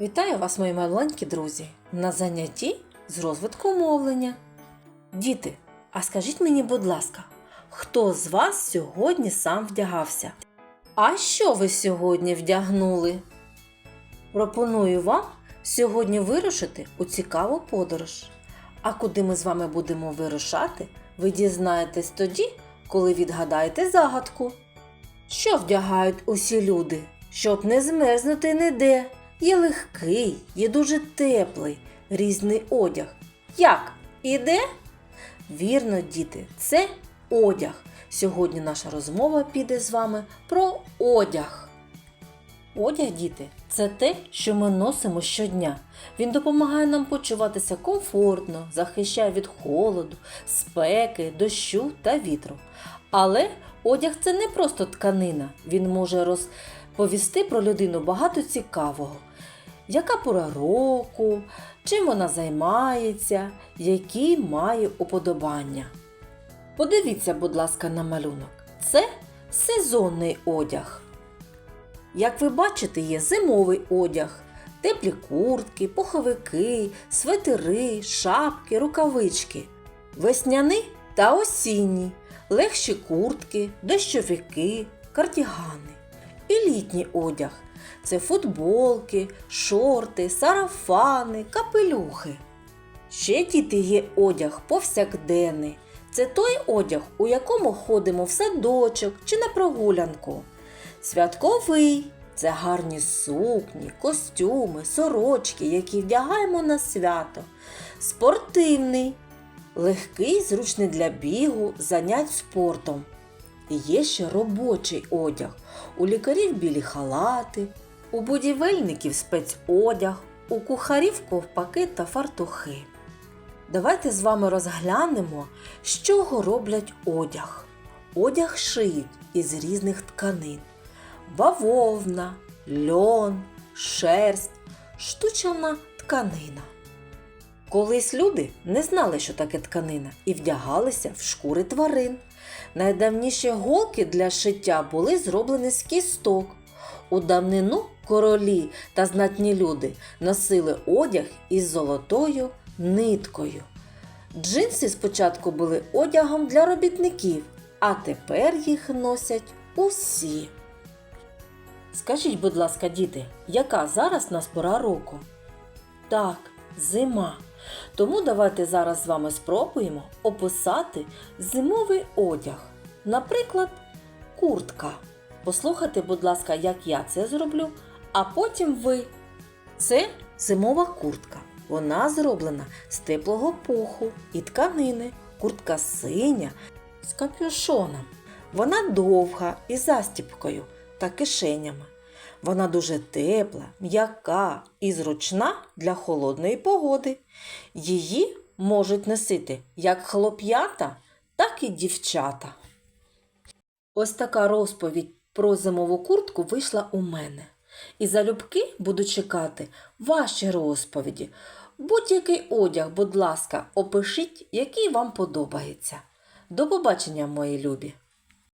Вітаю вас, мої маленькі друзі, на занятті з розвитку мовлення. Діти, а скажіть мені, будь ласка, хто з вас сьогодні сам вдягався? А що ви сьогодні вдягнули? Пропоную вам сьогодні вирушити у цікаву подорож. А куди ми з вами будемо вирушати, ви дізнаєтесь тоді, коли відгадаєте загадку. Що вдягають усі люди, щоб не змерзнути ніде? Є легкий, є дуже теплий, різний одяг. Як? Іде? Вірно, діти, це одяг. Сьогодні наша розмова піде з вами про одяг. Одяг, діти, це те, що ми носимо щодня. Він допомагає нам почуватися комфортно, захищає від холоду, спеки, дощу та вітру. Але одяг це не просто тканина, він може розповісти про людину багато цікавого. Яка пора року, чим вона займається, які має уподобання. Подивіться, будь ласка, на малюнок. Це сезонний одяг. Як ви бачите, є зимовий одяг, теплі куртки, пуховики, светери, шапки, рукавички, весняний та осінній, легші куртки, дощовики, кардігани. Літній одяг це футболки, шорти, сарафани, капелюхи. Ще діти є одяг повсякденний. Це той одяг, у якому ходимо в садочок чи на прогулянку. Святковий це гарні сукні, костюми, сорочки, які вдягаємо на свято. Спортивний легкий, зручний для бігу, занять спортом. Є ще робочий одяг. У лікарів білі халати, у будівельників спецодяг, у кухарів ковпаки та фартухи. Давайте з вами розглянемо, з чого роблять одяг. Одяг шиють із різних тканин: бавовна, льон, шерсть, штучна тканина. Колись люди не знали, що таке тканина, і вдягалися в шкури тварин. Найдавніші голки для шиття були зроблені з кісток. У давнину королі та знатні люди носили одяг із золотою ниткою. Джинси спочатку були одягом для робітників, а тепер їх носять усі. Скажіть, будь ласка, діти, яка зараз нас пора року? Так, зима. Тому давайте зараз з вами спробуємо описати зимовий одяг. Наприклад, куртка. Послухайте, будь ласка, як я це зроблю, а потім ви. Це зимова куртка. Вона зроблена з теплого пуху і тканини. Куртка синя з капюшоном. Вона довга із застіпкою та кишенями. Вона дуже тепла, м'яка і зручна для холодної погоди. Її можуть носити як хлоп'ята, так і дівчата. Ось така розповідь про зимову куртку вийшла у мене. І залюбки буду чекати ваші розповіді. Будь-який одяг, будь ласка, опишіть, який вам подобається. До побачення, мої любі!